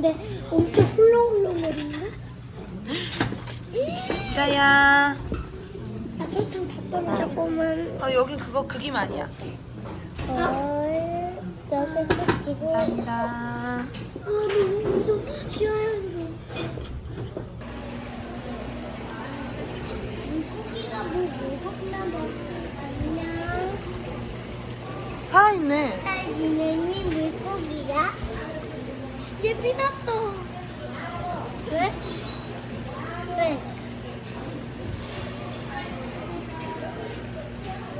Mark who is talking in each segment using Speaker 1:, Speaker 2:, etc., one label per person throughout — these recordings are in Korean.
Speaker 1: 근데 엄청 훌렁훌렁거리는데?
Speaker 2: 자야.
Speaker 1: 아 설탕 다 떨어져. 조금은.
Speaker 2: 어 여기 그거 그김 아니야.
Speaker 1: 어, 여기 찍고.
Speaker 2: 감사합니다.
Speaker 1: 아 너무 무서워. 쉬어야지. 물고기가 뭐 먹었나 봐. 안녕.
Speaker 2: 살아있네.
Speaker 1: 나 지내니 물고기야? 얘 피났어. 왜? 왜?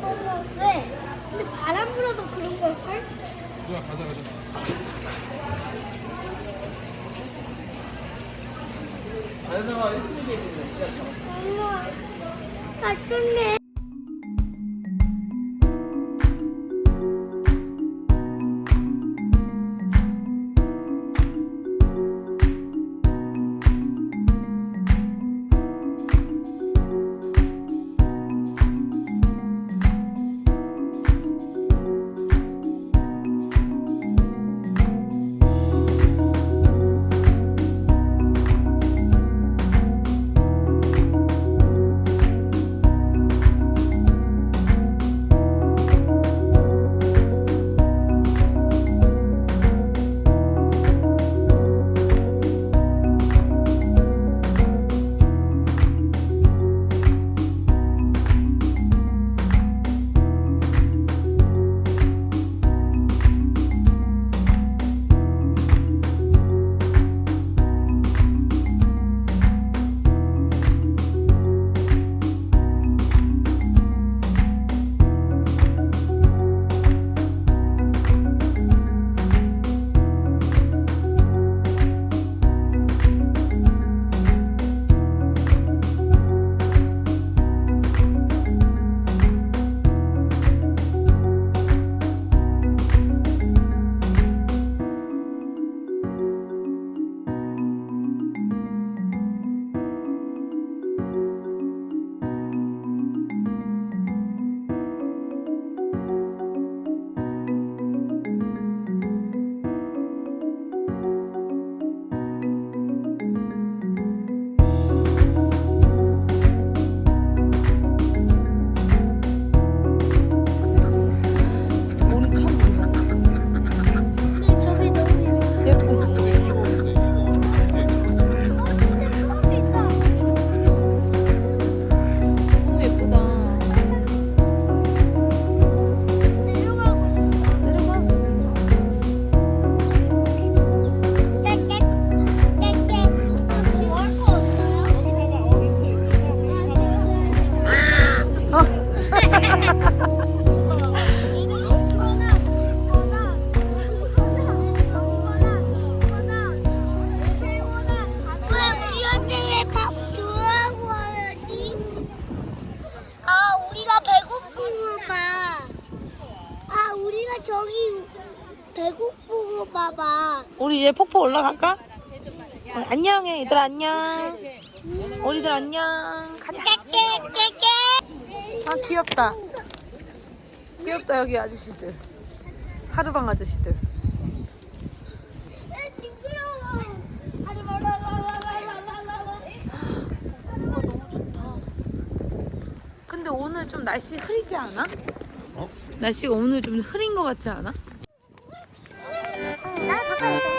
Speaker 1: 어머 왜? 근데 바람 불어도 그런 걸걸?
Speaker 3: 누나 가자 가자.
Speaker 1: 엄마 아쉽네. 저기 배고프고 봐봐.
Speaker 2: 우리 이제 폭포 올라갈까? 어, 안녕해 얘들아 안녕. 우리들 안녕. 가자.
Speaker 1: 깨깨깨깨.
Speaker 2: 아 귀엽다. 귀엽다 여기 아저씨들. 하루방 아저씨들. 근데 오늘 좀 날씨 흐리지 않아?
Speaker 3: 어?
Speaker 2: 날씨가 오늘 좀 흐린 것 같지 않아?
Speaker 1: 나 가까이 있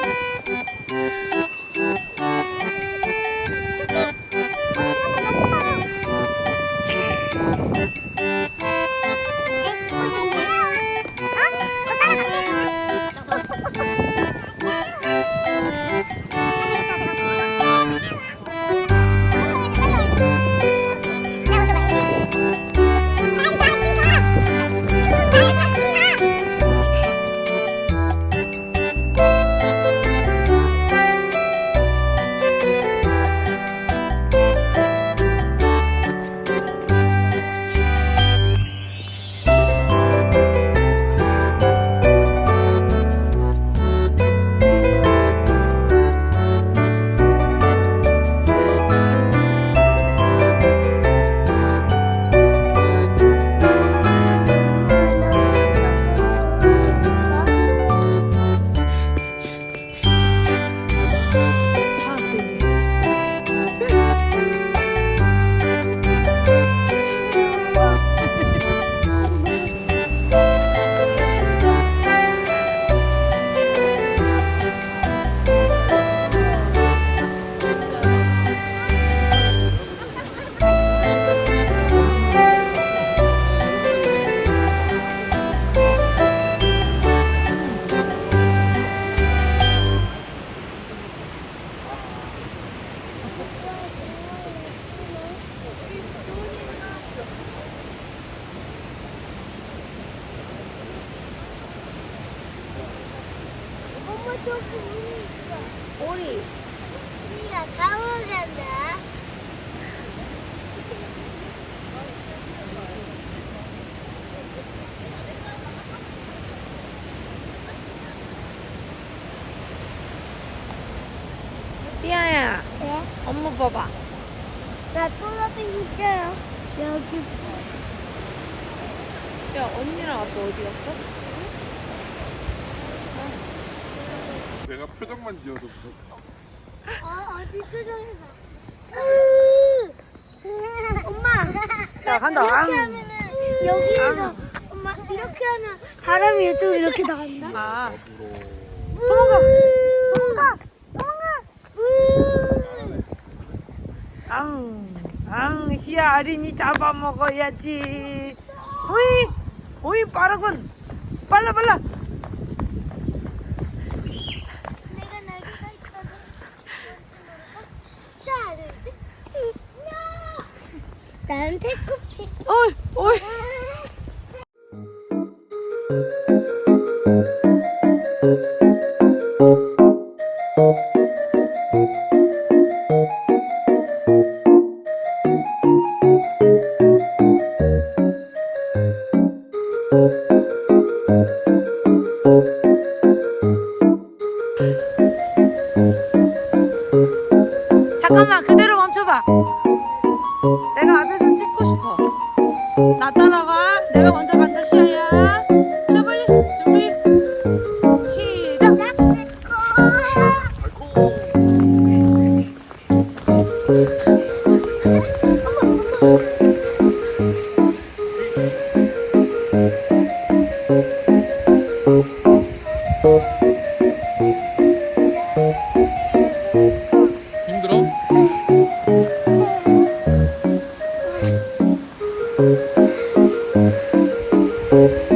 Speaker 2: 야, 언니랑 아빠 어디 갔어?
Speaker 3: 내가 표정만 지어도 무섭다.
Speaker 1: 어, 어디 표정해봐. 엄마.
Speaker 2: 야, 간다.
Speaker 1: 이렇게
Speaker 2: 앙.
Speaker 1: 하면은 여기에서 엄마 이렇게 하면 바람이 또 이렇게 나간다.
Speaker 2: 아,
Speaker 3: 도망가.
Speaker 1: 도망가. 도망가.
Speaker 2: 앙, 앙, 시야 아린이 잡아먹어야지. 오이, 오이 빠르군. 빨라, 빨라.
Speaker 1: 내가 날개 서 있거든. 뭔지 모를까? 하나, 둘, 셋. 야! 나는 태극기.
Speaker 2: 오이, 오이. 그거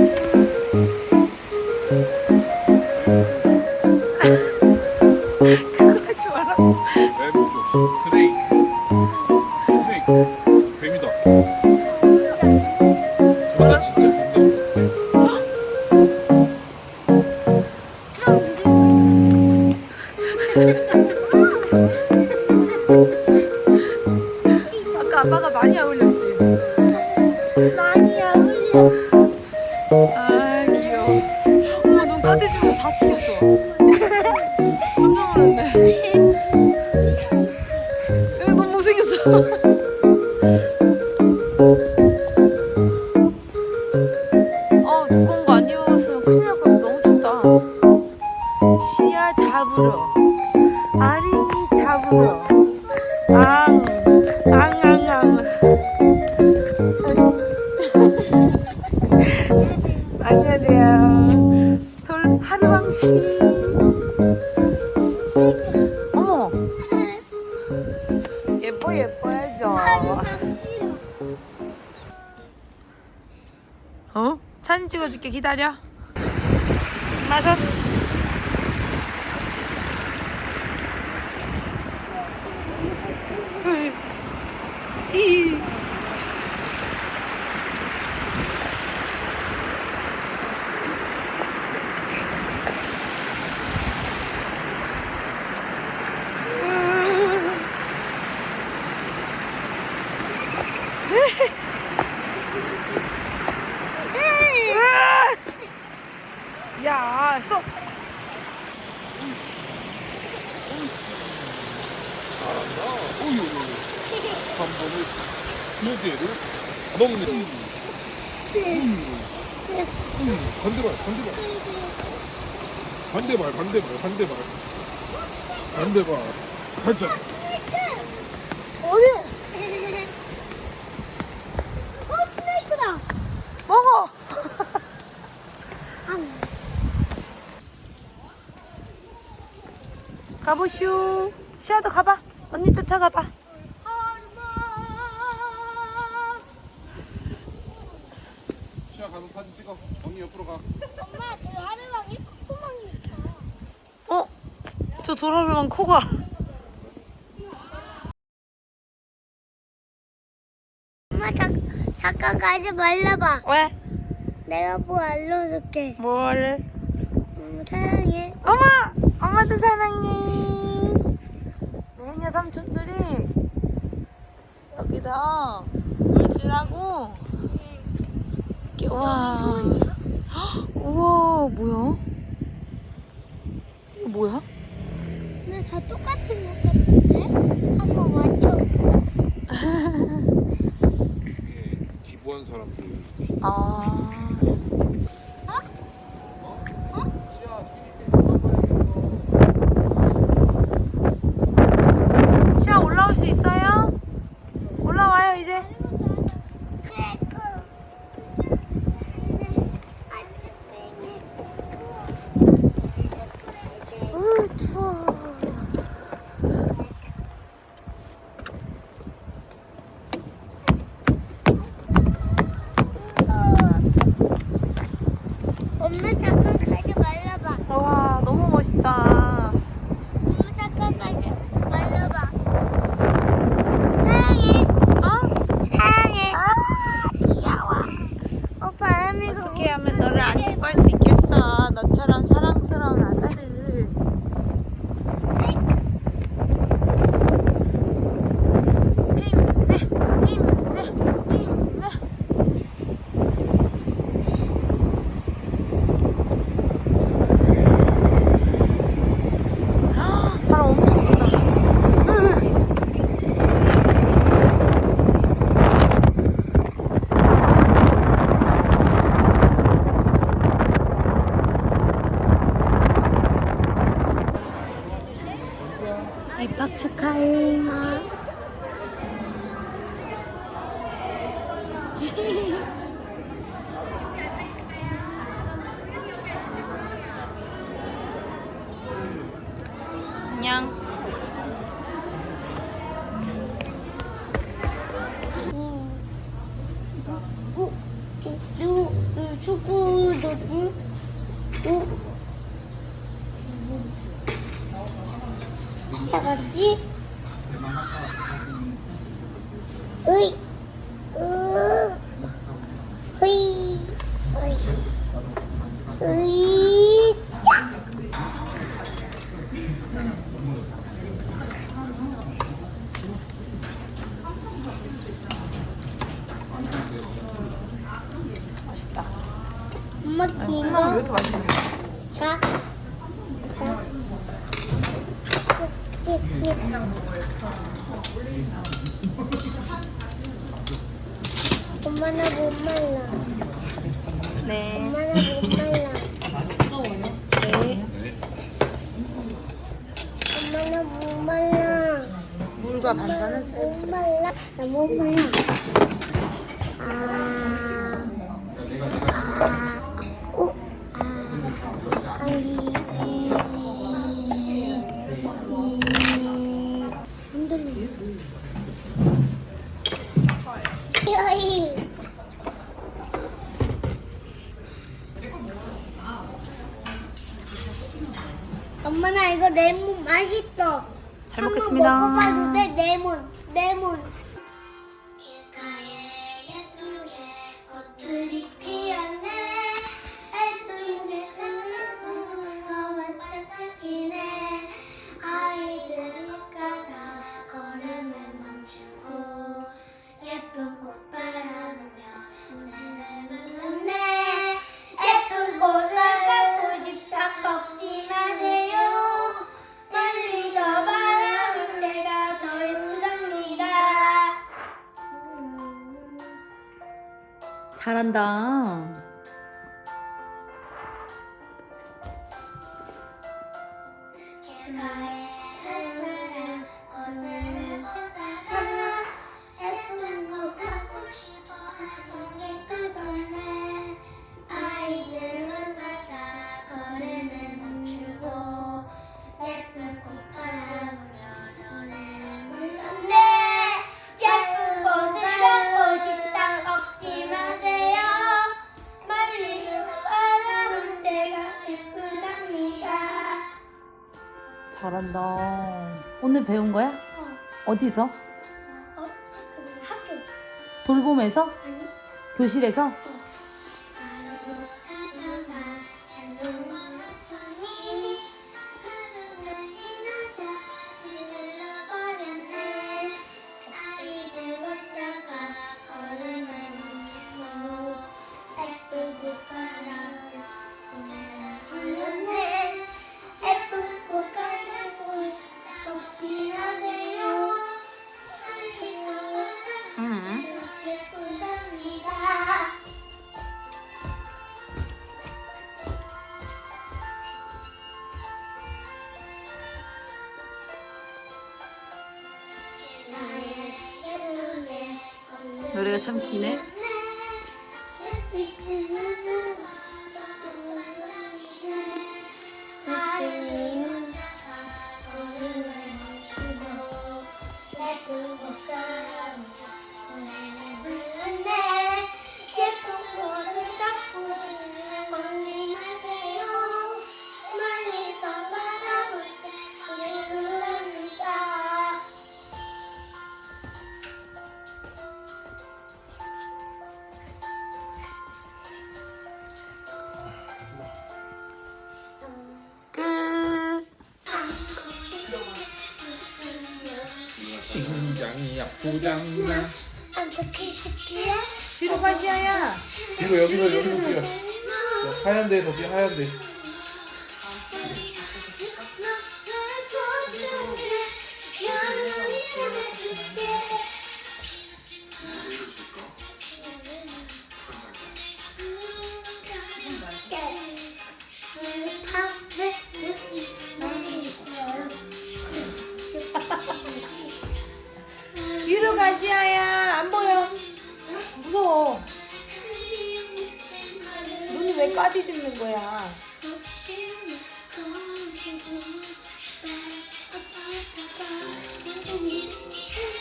Speaker 2: 아린이 잡으러 앙 앙앙앙. 안녕하세요. 돌 하루방씨. 어머. 예뻐 예뻐야죠.
Speaker 1: 하루만 싫어.
Speaker 2: 어? 사진 찍어줄게. 기다려 맞아 이 야, 쏙.
Speaker 3: 잘한다. 오유. 한 번을 스무디에를 먹는. 음. 음. 반대발, 반대발. 반대발, 반대발, 반대발. 반대발. 가자.
Speaker 2: 슈. 시아도 가봐. 언니 쫓아가봐.
Speaker 3: 시아 가서 사진 찍어. 언니 옆으로 가.
Speaker 1: 엄마 저 하늘왕이 콧구멍이 있어.
Speaker 2: 어? 저 도라르만 코가.
Speaker 1: 엄마 잠, 잠깐 가지 말라봐.
Speaker 2: 왜?
Speaker 1: 내가 뭐 알려줄게.
Speaker 2: 뭐를?
Speaker 1: 음, 사랑해.
Speaker 2: 엄마! 엄마도 사랑해. 고양이 삼촌들이 여기다 물질하고 이렇게 와 우와 뭐야? 이거 뭐야?
Speaker 1: 근데 다 똑같은 것 같은데? 한번 맞춰.
Speaker 3: 이게 기부한 사람들.
Speaker 2: 아. викладено.
Speaker 1: 엄마 나 이거 레몬 맛있어.
Speaker 2: 잘 먹겠습니다.
Speaker 1: 한번 먹어봐도 돼 레몬 레몬. 요리를
Speaker 2: 배운 거야?
Speaker 1: 어.
Speaker 2: 어디서?
Speaker 1: 어? 그 학교.
Speaker 2: 돌봄에서?
Speaker 1: 아니.
Speaker 2: 교실에서? 기네.
Speaker 1: 심장이 아프장나.
Speaker 4: 어떻게 시키야?
Speaker 2: 뒤로 가 시아야.
Speaker 1: 뒤로 여기로 여기로 뛰어. 하얀 데에서 뛰어 하얀 데.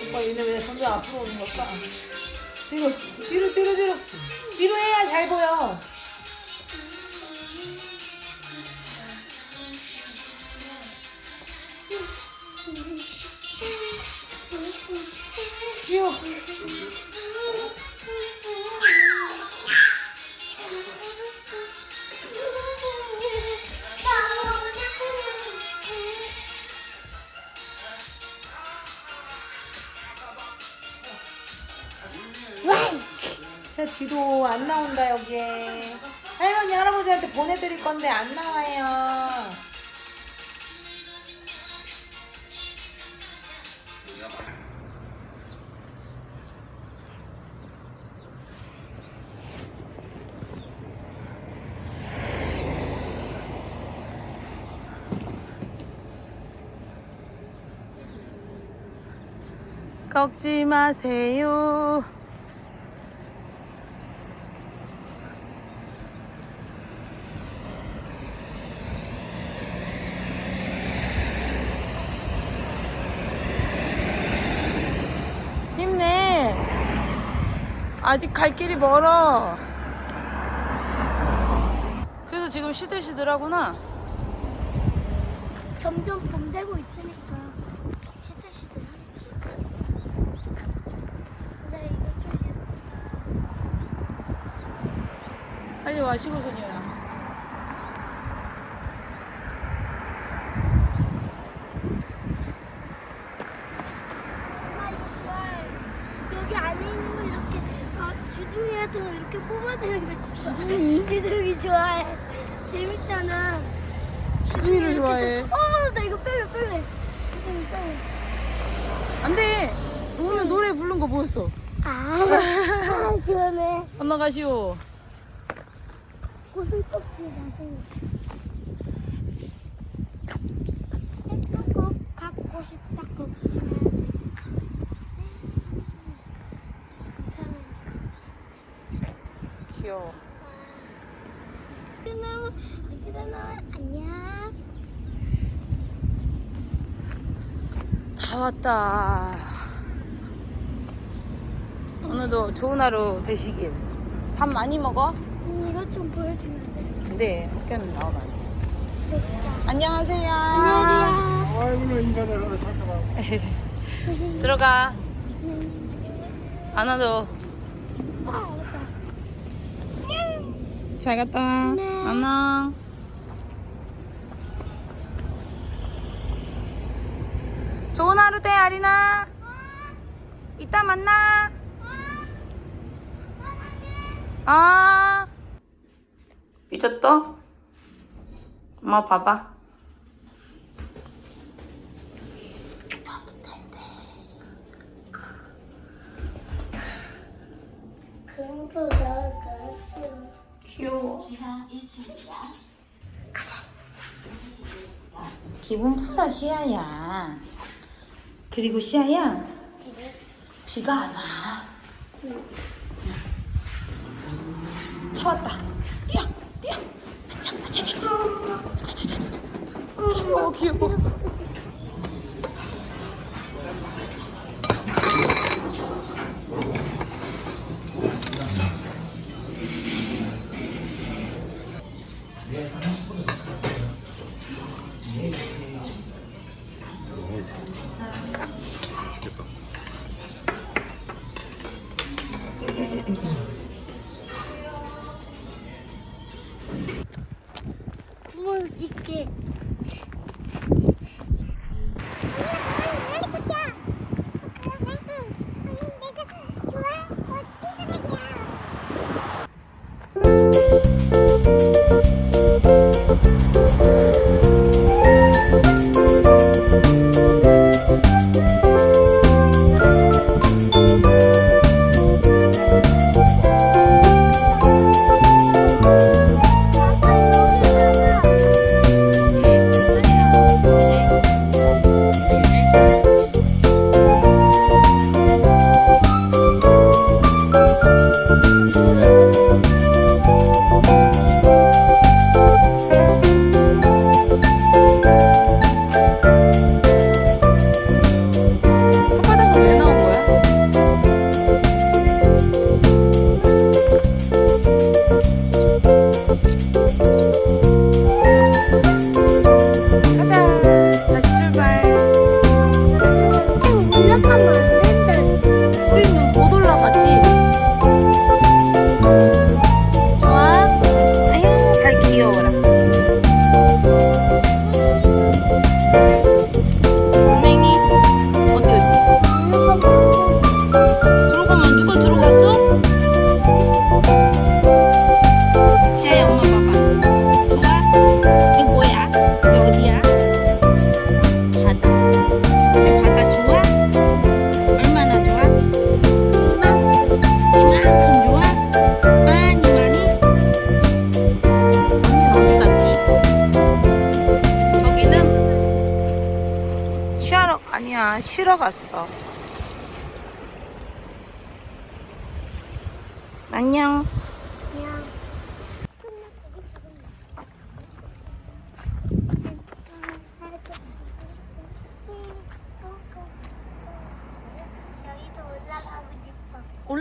Speaker 2: 오빠 얘네 왜 점점 앞으로 오는 걸까? 뒤로 뒤로 뒤로 뒤로 뒤로 해야 잘 보여. 안 나온다 여기에. 할머니 할아버지한테 보내드릴 건데 안 나와요. 꺾지 마세요. 힘내. 아직 갈 길이 멀어. 그래서 지금 시들시들하구나.
Speaker 4: 점점 봄 되고 있으니까 시들시들 하겠지. 근데 이거 좀 예쁘다.
Speaker 2: 빨리 와 시골소녀야.
Speaker 4: 엄마 이거 좋아해. 여기 안에 있는 거 이렇게 아, 주둥이 같은 거 이렇게 뽑아내는 거 좋아. 주둥이? 주둥이 좋아해. 재밌잖아. 이렇게
Speaker 2: 좋아해.
Speaker 4: 또- 어, 나 이거 뺄래 뺄래. 주둥이 뺄래.
Speaker 2: 안 돼! 오늘 노래 부른 거 뭐였어?
Speaker 4: 아, 아 그러네.
Speaker 2: 엄마 가 시오.
Speaker 4: 꽃을 뽑기 나도. 예쁜 꽃 갖고 싶다 걷지만 이상해.
Speaker 2: 귀여워.
Speaker 4: 나무 여기다 나와 안녕.
Speaker 2: 다 왔다. 오늘도 좋은 하루 되시길. 밥 많이 먹어?
Speaker 4: 음, 이거 좀 보여주면 돼.
Speaker 2: 근데 학교는 나오면 안 돼.
Speaker 4: 진짜.
Speaker 2: 안녕하세요.
Speaker 4: 안녕하세요.
Speaker 1: 아이고 인간을 잠깐만.
Speaker 2: 들어가. 안아도.
Speaker 4: 아, 맞다.
Speaker 2: 잘 갔다 와.
Speaker 4: 네.
Speaker 2: 안녕. 좋은 하루 돼, 아리나. 이따 만나. 아. 삐졌어? 엄마 봐봐. 귀여워. 가자. 기분 풀어, 시아야. 그리고 시아야 비가 안 와. 차 왔다. 뛰어 뛰어. 아차 아차 아차 아차 아차 아차
Speaker 1: 아차 귀여워 귀여워. Thank you.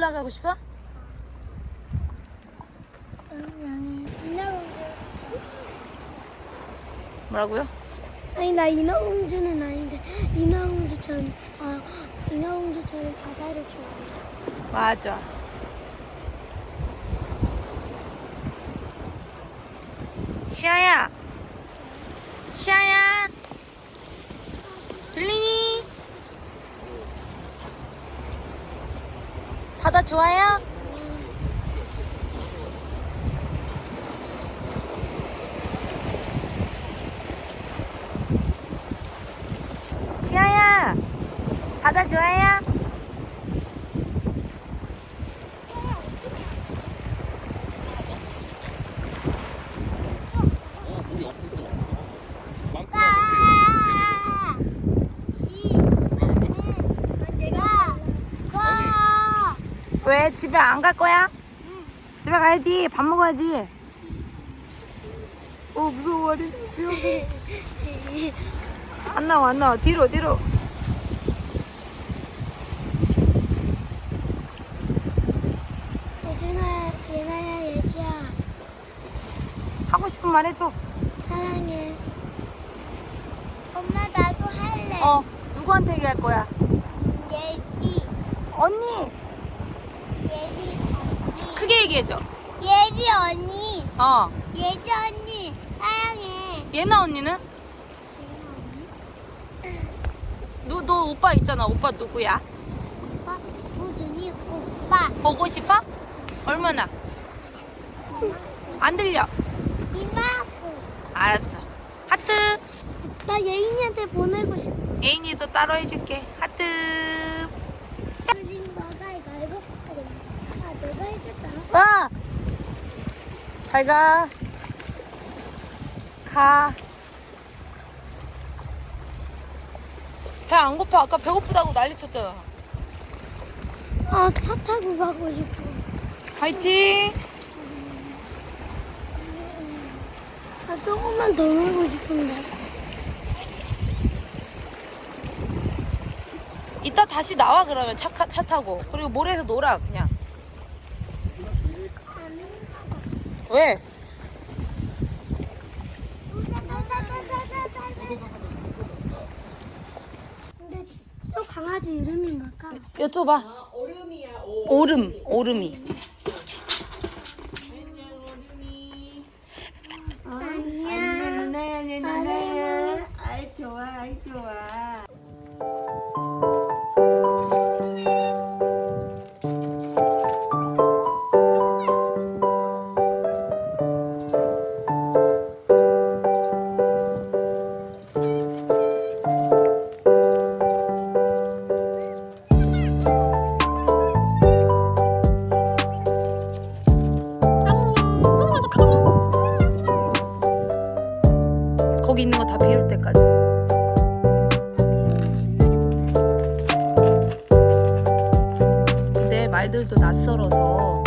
Speaker 2: 올라가고 싶어? 뭐라고요?
Speaker 1: 아니 나 인어공주는 아닌데 인어공주처럼 아 인어공주처럼 바다를 좋아해.
Speaker 2: 맞아. 시아야. 시아야. 들리니? 바다 좋아요? 시아야. 바다 좋아요?
Speaker 3: 어, 물이 없을 것 같아. 많구나.
Speaker 1: 아! 시.
Speaker 3: 올라갈까?
Speaker 1: 내가 와.
Speaker 2: 왜 집에 안 갈 거야? 집에 가야지. 밥 먹어야지. 어 무서워. 안 나와 안 나와 뒤로 뒤로.
Speaker 1: 예준아, 예나야, 예지야,
Speaker 2: 하고 싶은 말 해줘.
Speaker 1: 사랑해. 엄마 나도 할래.
Speaker 2: 어 누구한테 얘기할 거야?
Speaker 1: 예지,
Speaker 2: 언니 얘기해줘.
Speaker 1: 예지 언니,
Speaker 2: 어
Speaker 1: 예지 언니, 사랑해.
Speaker 2: 예나 언니는? 누, 너 오빠 있잖아. 오빠 누구야?
Speaker 1: 오빠, 우준이 오빠,
Speaker 2: 보고 싶어? 얼마나? 안 들려.
Speaker 1: 이마고.
Speaker 2: 알았어. 하트.
Speaker 1: 나 예인이한테 보내고 싶어.
Speaker 2: 애인이도 따로 해줄게. 하트.
Speaker 1: 지금 너가 이거 알고 싶거든. 아, 내가
Speaker 2: 와! 잘 가. 가. 배 안 고파. 아까 배고프다고 난리 쳤잖아.
Speaker 1: 어,
Speaker 4: 아, 차 타고 가고 싶어.
Speaker 2: 파이팅!
Speaker 4: 아, 조금만 더 놀고 싶은데.
Speaker 2: 이따 다시 나와 그러면 차, 카- 차 타고 그리고 모래에서 놀아 그냥 왜?
Speaker 4: 근데 또 강아지 이름이 뭘까?
Speaker 2: 여쭤봐. 오름이야 오름 오름이
Speaker 4: 안녕.
Speaker 1: 나나나나야 아이 좋아. 아이 좋아
Speaker 2: 말들도 낯설어서